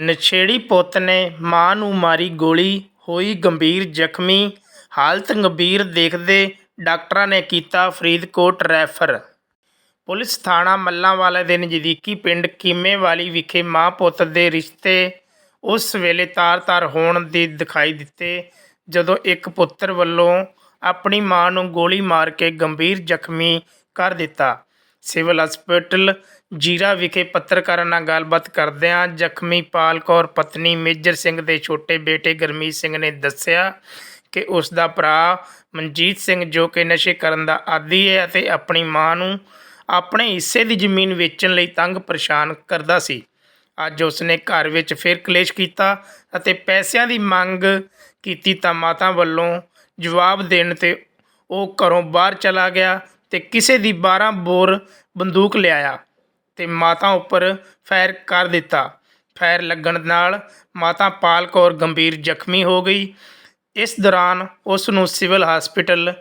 ਨਸ਼ੇੜੀ ਪੁੱਤ ਨੇ ਮਾਂ ਨੂੰ ਮਾਰੀ ਗੋਲੀ, ਹੋਈ ਗੰਭੀਰ ਜ਼ਖਮੀ। ਹਾਲਤ ਗੰਭੀਰ ਦੇਖਦੇ ਡਾਕਟਰਾਂ ਨੇ ਕੀਤਾ ਫਰੀਦਕੋਟ ਰੈਫਰ। ਪੁਲਿਸ ਥਾਣਾ ਮੱਲਾਂਵਾਲਾ ਦੇ ਨਜ਼ਦੀਕੀ ਪਿੰਡ ਕੀਮੇਵਾਲੀ ਵਿਖੇ ਮਾਂ ਪੁੱਤ ਦੇ ਰਿਸ਼ਤੇ ਉਸ ਵੇਲੇ ਤਾਰ-ਤਾਰ ਹੋਣ ਦੇ ਦਿਖਾਈ ਦਿੱਤੇ, ਜਦੋਂ ਇੱਕ ਪੁੱਤਰ ਵੱਲੋਂ ਆਪਣੀ ਮਾਂ ਨੂੰ ਗੋਲੀ ਮਾਰ ਕੇ ਗੰਭੀਰ ਜ਼ਖਮੀ ਕਰ ਦਿੱਤਾ। ਸਿਵਲ ਹਸਪਤਾਲ ਜੀਰਾ ਵਿਖੇ ਪੱਤਰਕਾਰਾਂ ਨਾਲ ਗੱਲਬਾਤ ਕਰਦਿਆਂ ਜ਼ਖਮੀ ਪਾਲ ਕੌਰ ਪਤਨੀ ਮੇਜਰ ਸਿੰਘ ਦੇ ਛੋਟੇ ਬੇਟੇ ਗੁਰਮੀਤ ਸਿੰਘ ਨੇ ਦੱਸਿਆ ਕਿ ਉਸ ਦਾ ਭਰਾ ਮਨਜੀਤ ਸਿੰਘ ਜੋ ਕਿ ਨਸ਼ੇ ਕਰਨ ਦਾ ਆਦੀ ਹੈ ਅਤੇ ਆਪਣੀ ਮਾਂ ਨੂੰ ਆਪਣੇ ਹਿੱਸੇ ਦੀ ਜ਼ਮੀਨ ਵੇਚਣ ਲਈ ਤੰਗ ਪਰੇਸ਼ਾਨ ਕਰਦਾ ਸੀ। ਅੱਜ ਉਸਨੇ ਘਰ ਵਿੱਚ ਫਿਰ ਕਲੇਸ਼ ਕੀਤਾ ਅਤੇ ਪੈਸਿਆਂ ਦੀ ਮੰਗ ਕੀਤੀ ਤਾਂ ਮਾਤਾ ਵੱਲੋਂ ਜਵਾਬ ਦੇਣ ਤੇ ਉਹ ਘਰੋਂ ਬਾਹਰ ਚਲਾ ਗਿਆ ਤੇ ਕਿਸੇ ਦੀ 12 ਬੋਰ ਬੰਦੂਕ ਲਿਆਇਆ ਤੇ ਮਾਤਾ ਉੱਪਰ ਫਾਇਰ ਕਰ ਦਿੱਤਾ। ਫਾਇਰ ਲੱਗਣ ਨਾਲ ਮਾਤਾ ਪਾਲ ਕੌਰ ਗੰਭੀਰ ਜ਼ਖਮੀ ਹੋ ਗਈ। ਇਸ ਦੌਰਾਨ ਉਸ ਨੂੰ ਸਿਵਲ ਹਸਪੀਟਲ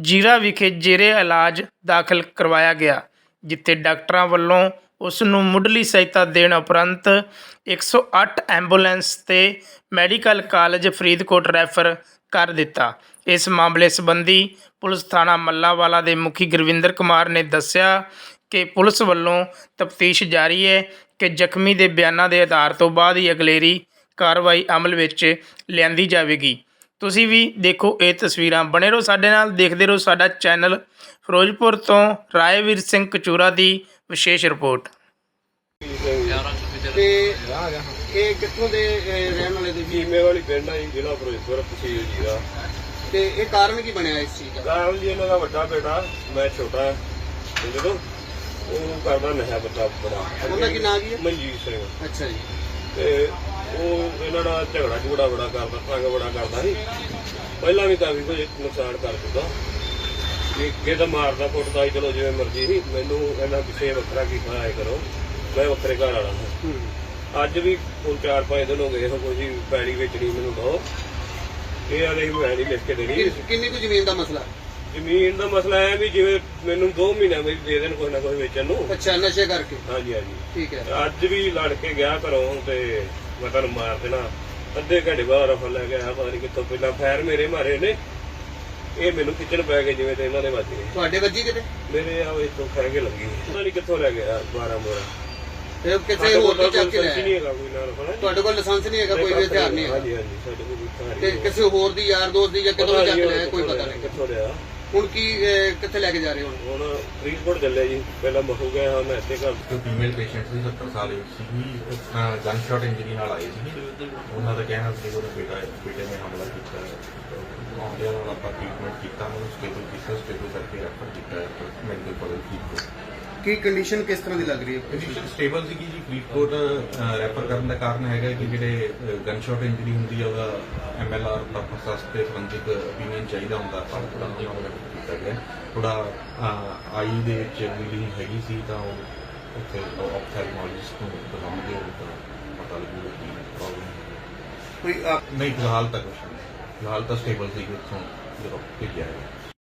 ਜੀਰਾ ਵਿਖੇ ਜੇਰੇ ਇਲਾਜ ਦਾਖਲ ਕਰਵਾਇਆ ਗਿਆ, ਜਿੱਥੇ ਡਾਕਟਰਾਂ ਵੱਲੋਂ ਉਸ ਨੂੰ ਮੁੱਢਲੀ ਸਹਾਇਤਾ ਦੇਣ ਉਪਰੰਤ 108 ਐਂਬੂਲੈਂਸ ਤੇ ਮੈਡੀਕਲ ਕਾਲਜ ਫਰੀਦਕੋਟ ਰੈਫਰ ਕਰ ਦਿੱਤਾ। ਇਸ ਮਾਮਲੇ ਸੰਬੰਧੀ ਪੁਲਿਸ ਥਾਣਾ ਮੱਲਾਵਾਲਾ ਦੇ ਮੁਖੀ ਗੁਰਵਿੰਦਰ ਕੁਮਾਰ ਨੇ ਦੱਸਿਆ ਕਿ ਪੁਲਿਸ ਵੱਲੋਂ ਤਫਤੀਸ਼ ਜਾਰੀ ਹੈ ਕਿ ਜ਼ਖਮੀ ਦੇ ਬਿਆਨਾਂ ਦੇ ਆਧਾਰ ਤੋਂ ਬਾਅਦ ਹੀ ਅਗਲੇਰੀ ਕਾਰਵਾਈ ਅਮਲ ਵਿੱਚ ਲਿਆਂਦੀ ਜਾਵੇਗੀ। ਤੁਸੀਂ ਵੀ ਦੇਖੋ ਇਹ ਤਸਵੀਰਾਂ। ਬਣੇ ਰਹੋ ਸਾਡੇ ਨਾਲ, ਦੇਖਦੇ ਰਹੋ ਸਾਡਾ ਚੈਨਲ ਫਿਰੋਜ਼ਪੁਰ ਤੋਂ ਰਾਏਵੀਰ ਸਿੰਘ ਕਚੂਰਾ ਦੀ ਵਿਸ਼ੇਸ਼ ਰਿਪੋਰਟ। ਤੇ ਇਹ ਕਿੱਥੋਂ ਦੇ ਅਹ, ਰਹਿਣ ਵਾਲੇ ਤੁਸੀਂ? ਕੀਮੇ ਵਾਲੀ ਪਿੰਡ ਆ ਜੀ ਜ਼ਿਲ੍ਹਾ ਫਿਰੋਜ਼ਪੁਰ ਤਹਿਸੀਲ ਜੀਰਾ ਤੇ ਇਹ ਕਾਰਨ ਕੀ ਬਣਿਆ ਇਸ ਚੀਜ਼ ਦਾ? ਰਾਹੁਲ ਜੀ ਇਹਨਾਂ ਦਾ ਵੱਡਾ ਬੇਟਾ ਮੈਂ ਛੋਟਾ ਤੇ ਜਦੋਂ ਉਹ ਕਰਦਾ ਨਸ਼ਾ ਬੱਤਾ ਬੜਾ। ਉਹਦਾ ਕੀ ਨਾਂ ਕੀ ਹੈ? ਮਨਜੀਤ ਸਿੰਘ। ਅੱਛਾ ਜੀ। ਤੇ ਉਹ ਇਹਨਾਂ ਨਾਲ ਝਗੜਾ ਝਗੜਾ ਬੜਾ ਕਰਦਾ ਤੰਗ ਬੜਾ ਕਰਦਾ ਸੀ। ਪਹਿਲਾਂ ਵੀ ਕਾਫੀ ਕੁਝ ਨੁਕਸਾਨ ਕਰ ਦਿੱਤਾ ਕਿ ਕਿਹਦਾ ਮਾਰਦਾ ਕੁੱਟਦਾ ਸੀ ਚਲੋ ਜਿਵੇਂ ਮਰਜ਼ੀ ਸੀ ਮੈਨੂੰ ਇਹਨਾਂ ਪਿੱਛੇ ਵੱਖਰਾ ਕੀਤਾ ਆਏ ਕਰੋ। ਮੈਂ ਵੱਖਰੇ ਘਰ ਵਾਲਾ ਹੂੰ। ਅੱਜ ਵੀ ਹੁਣ 4-5 ਦਿਨ ਹੋ ਗਏ ਇਹੋ ਕੋਈ ਪੈੜੀ ਵੇਚਣੀ ਮੈਨੂੰ ਦੋ ਇਹ ਆਲੇ ਮੈਂ ਨਹੀਂ ਲਿਖ ਕੇ ਦੇਣੀ। ਕਿੰਨ- ਕੁ ਜ਼ਮੀਨ ਦਾ ਮਸਲਾ? ਜ਼ਮੀਨ ਦਾ ਮਸਲਾ ਹੈ ਵੀ ਜਿਵੇਂ ਮੈਨੂੰ 2 ਮਹੀਨਿਆਂ ਵਿੱਚ ਦੇ ਦੇਣ ਕੋਈ ਨਾ ਕੋਈ ਵੇਚਣ ਨੂੰ। ਅੱਛਾ ਨਸ਼ੇ ਕਰਕੇ। ਹਾਂਜੀ ਹਾਂਜੀ। ਠੀਕ ਹੈ। ਅੱਜ ਵੀ ਲੜ ਕੇ ਗਿਆ ਘਰੋਂ ਤੇ ਮੈਂ ਤੁਹਾਨੂੰ ਮਾਰ ਦੇਣਾ। ਅੱਧੇ ਘੰਟੇ ਬਾਅਦ ਰਫਲ ਲੈ ਕੇ ਆਇਆ ਪਤਾ ਨਹੀਂ ਕਿੱਥੋਂ ਪਹਿਲਾਂ ਫੈਰ ਮੇਰੇ ਮਾਰੇ ਨੇ। ਇਹ ਮੈਨੂੰ ਖਿੱਚਣ ਪੈ ਗਏ ਜਿਵੇਂ ਤੇ ਇਹਨਾਂ ਦੇ ਵੱਜ ਤੁਹਾਡੇ ਵੱਜੀ ਕਿਤੇ? ਮੇਰੇ ਆ ਇੱਥੋਂ ਖੜ ਕੇ ਲੱਗੀ। ਪਤਾ ਨਹੀਂ ਕਿੱਥੋਂ ਲੈ ਗਿਆ 12 ਮੋਰਾ ਤੇ ਕਿਸੇ ਹੋਰ ਤੋਂ ਚੱਕ ਕੇ ਲਿਆ ਤੁਹਾਡੇ ਕੋਲ ਲਾਇਸੈਂਸ ਨਹੀਂ ਹੈਗਾ ਕੋਈ ਵੀ ਹਥਿਆਰ ਨਹੀਂ ਹੈਗਾ। ਹਾਂਜੀ ਹਾਂਜੀ ਸਾਡੇ ਕੋਲ ਕੋਈ ਤੇ ਨਹੀਂ ਕਿਸੇ ਹੋਰ ਦੀ ਯਾਰ ਦੋਸਤ ਦੀ ਜਾਂ ਕਿਤੋਂ ਵੀ ਚੱਕ ਲਿਆ ਕੋਈ ਪਤਾ ਨਹੀਂ। ਕਿੱਥੋਂ ਲਿਆ। ਹੁਣ ਕੀ ਕਿੱਥੇ ਲੈ ਕੇ ਜਾ ਰਹੇ ਹੋ ਹੁਣ? ਫਰੀਦਕੋਟ ਚੱਲੇ ਜੀ। ਪਹਿਲਾਂ ਮਹੂ ਗਏ ਹਾਂ ਮੈਂ ਇੱਥੇ ਘਰ। ਜੋ ਫੀਮੇਲ ਪੇਸ਼ੈਂਟ ਸੀ 70 ਸਾਲ ਦੀ ਸੀਗੀ ਗਨ ਸ਼ਾਟ ਇੰਜਰੀ ਨਾਲ ਆਈ ਸੀ। ਉਹਨਾਂ ਦਾ ਕਹਿਣਾ ਸੀ ਕਿ ਉਹਦਾ ਬੇਟਾ ਬੇਟੇ ਨੇ ਹਮਲਾ ਕੀਤਾ ਹੈ। ਆਉਂਦਿਆਂ ਨਾਲ ਆਪਾਂ ਟ੍ਰੀਟਮੈਂਟ ਕੀਤਾ ਉਹਨੂੰ ਸਟੇਬਲ ਕੀਤਾ ਸਟੇਬਲ ਕਰਕੇ ਰੈਫਰ ਕੀਤਾ ਹੈ। ਮੈਡੀਕਲ ਕਾਲਜ ਫਰੀਦਕੋਟ ਕੀ ਕੰਡੀਸ਼ਨ ਕਿਸ ਤਰ੍ਹਾਂ ਦੀ ਲੱਗ ਰਹੀ ਹੈ? ਕੰਡੀਸ਼ਨ ਸਟੇਬਲ ਸੀਗੀ ਜੀ ਫਰੀਦਕੋਟ ਰੈਫਰ ਕਰਨ ਦਾ ਕਾਰਨ ਹੈਗਾ ਕਿ ਜਿਹੜੇ ਗਨ ਸ਼ਾਟ ਇੰਜਰੀ ਹੁੰਦੀ ਹੈ ਉਹਦਾ ਐਮਐਲਆਰ ਪਰਪਸ ਵਾਸਤੇ ਸੰਬੰਧਿਤ opinion ਚਾਹੀਦਾ ਹੁੰਦਾ ਪਰ ਥੋੜਾ ਉਹਨਾਂ ਕੀਤਾ ਗਿਆ। ਥੋੜਾ ਆਈ ਦੇ ਵਿੱਚ ਬਲੀਡਿੰਗ ਹੈਗੀ ਸੀ ਤਾਂ ਉਹ ਉੱਥੇ ਆਪਥੈਲਮੋਲੋਜਿਸਟ ਨੂੰ ਦਿਖਾਉਣਗੇ ਉਹ ਤਾਂ ਪਤਾ ਲੱਗੂਗਾ ਕੀ ਪ੍ਰੋਬਲਮ ਕੋਈ ਨਹੀਂ ਫਿਲਹਾਲ ਤਾਂ ਕੁਛ ਨਹੀਂ। ਫਿਲਹਾਲ ਤਾਂ ਸਟੇਬਲ ਸੀ ਉੱਥੋਂ ਜਦੋਂ ਭੇਜਿਆ ਹੈ